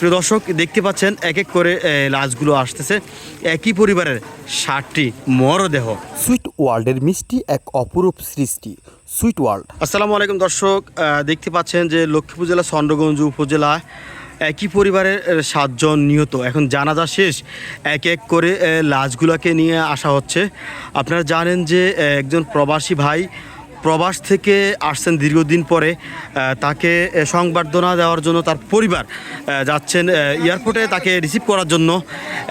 প্রিয় দর্শক দেখতে পাচ্ছেন এক এক করে লাশগুলো আসতেছে। একই পরিবারের ষাটটি মরদেহ। সুইট ওয়ার্ল্ডের মিষ্টি এক অপরূপ সৃষ্টি সুইট ওয়ার্ল্ড। আসসালামু আলাইকুম দর্শক দেখতে পাচ্ছেন যে লক্ষ্মীপুর জেলা চন্দ্রগঞ্জ উপজেলা একই পরিবারের সাতজন নিহত। এখন জানাজা শেষ এক এক করে লাশগুলোকে নিয়ে আসা হচ্ছে। আপনারা জানেন যে একজন প্রবাসী ভাই প্রবাস থেকে আসছেন দীর্ঘদিন পরে তাকে সংবর্ধনা দেওয়ার জন্য তার পরিবার যাচ্ছেন এয়ারপোর্টে তাকে রিসিভ করার জন্য।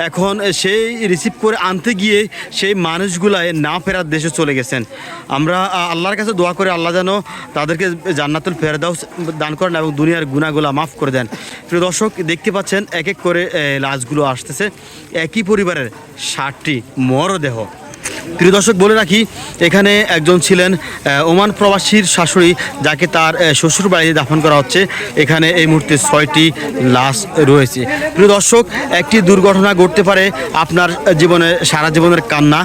এখন সেই রিসিভ করে আনতে গিয়ে সেই মানুষগুলায় না ফেরার দেশে চলে গেছেন। আমরা আল্লাহর কাছে দোয়া করে, আল্লাহ যেন তাদেরকে জান্নাতুল ফেরদাও দান করেন এবং দুনিয়ার গুণাগুলা মাফ করে দেন। প্রিয় দর্শক, দেখতে পাচ্ছেন এক এক করে লাশগুলো আসতেছে। একই পরিবারের ষাটটি মরদেহ। প্রিয় দর্শক, বলে রাখি, এখানে একজন ছিলেন ওমান প্রবাসীর শাশুড়ি, যাকে তার শ্বশুর বাড়িতে দাফন করা হচ্ছে। এখানে এই মুহূর্তে ছয়টি লাশ রয়েছে। প্রিয় দর্শক, একটি দুর্ঘটনা ঘটতে পারে আপনার জীবনে, সারা জীবনের কান্না।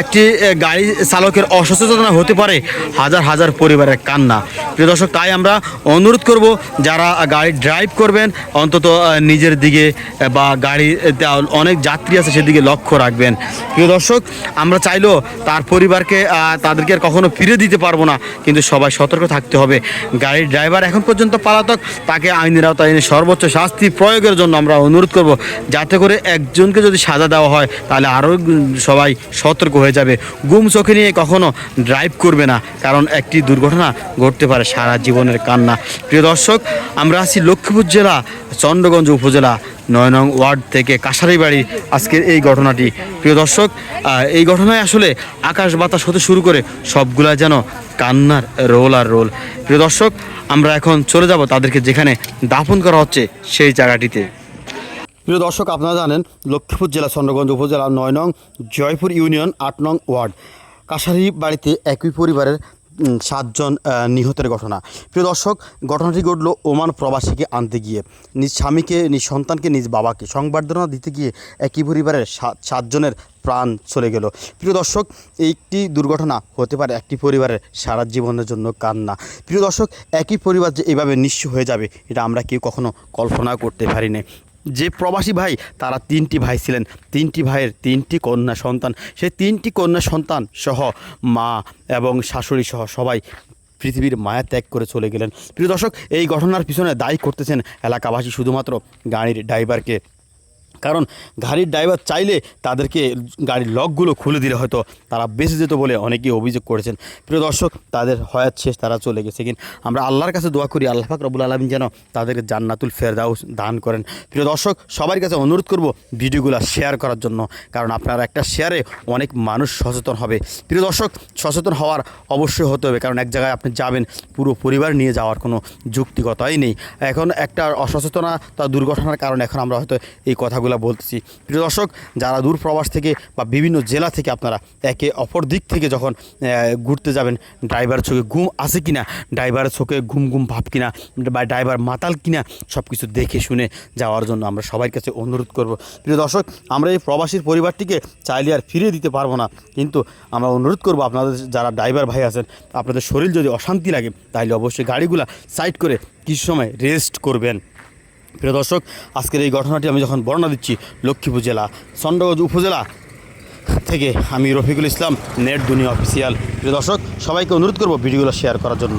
একটি গাড়ি চালকের অসচেতনা হতে পারে, হাজার হাজার পরিবারের কান্না। প্রিয় দর্শক, তাই আমরা অনুরোধ করব, যারা গাড়ি ড্রাইভ করবেন, অন্তত নিজের দিকে বা গাড়ি অনেক যাত্রী আছে, সেদিকে লক্ষ্য রাখবেন। প্রিয় দর্শক, আমরা চাইলেও তার পরিবারকে তাদেরকে আর কখনো ফিরে দিতে পারব না। কিন্তু সবাই সতর্ক থাকতে হবে। গাড়ির ড্রাইভার এখন পর্যন্ত পালাতক। তাকে আইনের আওতায় এনে সর্বোচ্চ শাস্তি প্রয়োগের জন্য আমরা অনুরোধ করব। যাতে করে একজনকে যদি সাজা দেওয়া হয়, তাহলে আরও সবাই সতর্ক হয়ে যাবে। গুম চোখে নিয়ে কখনো ড্রাইভ করবে না। কারণ একটি দুর্ঘটনা ঘটতে পারে সারা জীবনের কান্না। প্রিয় দর্শক, আমরা আছি লক্ষ্মীপুর জেলা, চন্দ্রগঞ্জ উপজেলা, নয় নং ওয়ার্ড থেকে কাশারি বাড়ি আজকের এই ঘটনাটি। প্রিয় দর্শক এই ঘটনায় আসলে আকাশ বাতাস হতে শুরু করে সবগুলা যেন কান্নার রোল আর রোল। প্রিয় দর্শক, আমরা এখন চলে যাব তাদেরকে যেখানে দাফন করা হচ্ছে সেই জায়গাটিতে। প্রিয় দর্শক, আপনারা জানেন, লক্ষ্মীপুর জেলা, চন্দ্রগঞ্জ উপজেলা নয় নং জয়পুর ইউনিয়ন আট নং ওয়ার্ড। কাশারি বাড়িতে একই পরিবারের সাতজন নিহতের ঘটনা। প্রিয় দর্শক, ঘটনাটি ঘটলো ওমান প্রবাসীকে আনতে গিয়ে। নিজ স্বামীকে, নিজ সন্তানকে, নিজ বাবাকে। সংবর্ধনা দিতে গিয়ে একই পরিবারের সাত সাতজনের প্রাণ চলে গেল। প্রিয় দর্শক, একটি দুর্ঘটনা হতে পারে, একটি পরিবারের সারা জীবনের জন্য কান্না। প্রিয় দর্শক, একই পরিবার যে এভাবে নিঃস্ব হয়ে যাবে, এটা আমরা কেউ কখনো কল্পনা করতে পারিনি যে প্রবাসী ভাই, তারা তিনটি ভাই ছিলেন। তিনটি ভাইয়ের তিনটি কন্যা সন্তান। সেই তিনটি কন্যা সন্তান সহ মা এবং শাশুড়ি সহ সবাই পৃথিবীর মায়া ত্যাগ করে চলে গেলেন। প্রিয় দর্শক, এই ঘটনার পিছনে দায়ী করতেছেন এলাকাবাসী শুধুমাত্র গাড়ির ড্রাইভারকে। কারণ গাড়ির ড্রাইভার চাইলে তাদেরকে গাড়ির লকগুলো খুলে দিলে হয়তো তারা বেঁচে যেত বলে অনেকেই অভিযোগ করেছেন। প্রিয় দর্শক, তাদের হয়াত শেষ তারা চলে গেছে কিন্তু আমরা আল্লাহর কাছে দোয়া করি, আল্লাহ পাক রবুল আলমিন যেন তাদেরকে জান্নাতুল ফেরদাউস দান করেন। প্রিয় দর্শক, সবার কাছে অনুরোধ করব ভিডিওগুলো শেয়ার করার জন্য, কারণ আপনার একটা শেয়ারে অনেক মানুষ সচেতন হবে। প্রিয় দর্শক, সচেতন হওয়ার অবশ্যই হতে হবে, কারণ এক জায়গায় আপনি যাবেন, পুরো পরিবার নিয়ে যাওয়ার কোনো যুক্তিকতাই নেই। এখন একটা অসচেতনতা দুর্ঘটনার কারণে এখন আমরা হয়তো এই কথাগুলো বলতেছি। প্রিয় দর্শক, যারা দূর প্রবাস থেকে বা বিভিন্ন জেলা থেকে আপনারা একে অপর দিক থেকে যখন ঘুরতে যাবেন ড্রাইভার চোখে ঘুম আছে কিনা, ড্রাইভারের চোখে ঘুম ঘুম ভাব কিনা, বা ড্রাইভার মাতাল কিনা সব কিছু দেখে শুনে যাওয়ার জন্য আমরা সবার কাছে অনুরোধ করব। প্রিয় দর্শক, আমরা এই প্রবাসীর পরিবারটিকে চাইলে আর ফিরিয়ে দিতে পারব না। কিন্তু আমরা অনুরোধ করব আপনাদের, যারা ড্রাইভার ভাই আছেন, আপনাদের শরীর যদি অশান্তি লাগে তাহলে অবশ্যই গাড়িগুলা সাইড করে কিছু সময় রেস্ট করবেন। প্রিয় দর্শক, আজকের এই ঘটনাটি আমি যখন বর্ণনা দিচ্ছি লক্ষ্মীপুর জেলা, চন্দ্রগঞ্জ উপজেলা থেকে আমি রফিকুল ইসলাম, নেট দুনিয়া অফিসিয়াল প্রিয় দর্শক, সবাইকে অনুরোধ করব ভিডিওগুলো শেয়ার করার জন্য।